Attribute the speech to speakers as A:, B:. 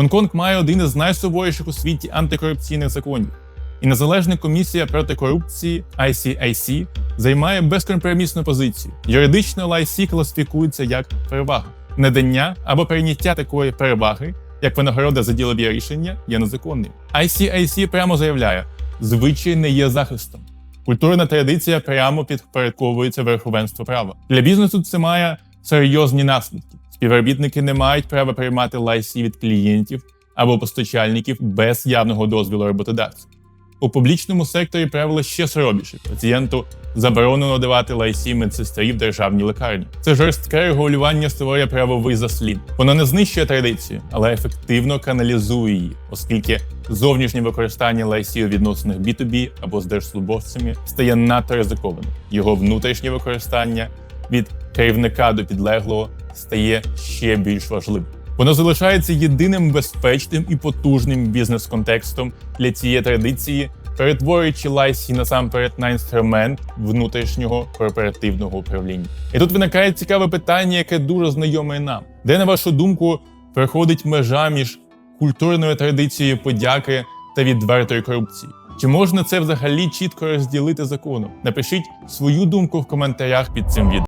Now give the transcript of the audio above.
A: Гонконг має один із найсуворіших у світі антикорупційних законів. І незалежна комісія проти корупції ICIC займає безкомпромісну позицію. Юридично LIC класифікується як перевага. Надання або прийняття такої переваги, як винагорода за ділові рішення, є незаконним. ICIC прямо заявляє, звичай не є захистом. Культурна традиція прямо підпорядковується верховенству права. Для бізнесу це має серйозні наслідки. Співробітники не мають права приймати лайсі від клієнтів або постачальників без явного дозволу роботодавця. У публічному секторі правила ще суровіші. Пацієнту заборонено давати лайсі медсестрі в державній лікарні. Це жорстке регулювання створює правовий заслід. Воно не знищує традицію, але ефективно каналізує її, оскільки зовнішнє використання лайсі у відносинах B2B або з держслужбовцями стає надто ризикованим. Його внутрішнє використання від керівника до підлеглого стає ще більш важливим. Воно залишається єдиним безпечним і потужним бізнес-контекстом для цієї традиції, перетворюючи лайсі насамперед на інструмент внутрішнього корпоративного управління. І тут виникає цікаве питання, яке дуже знайоме нам. Де, на вашу думку, проходить межа між культурною традицією подяки та відвертої корупції? Чи можна це взагалі чітко розділити законом? Напишіть свою думку в коментарях під цим відео.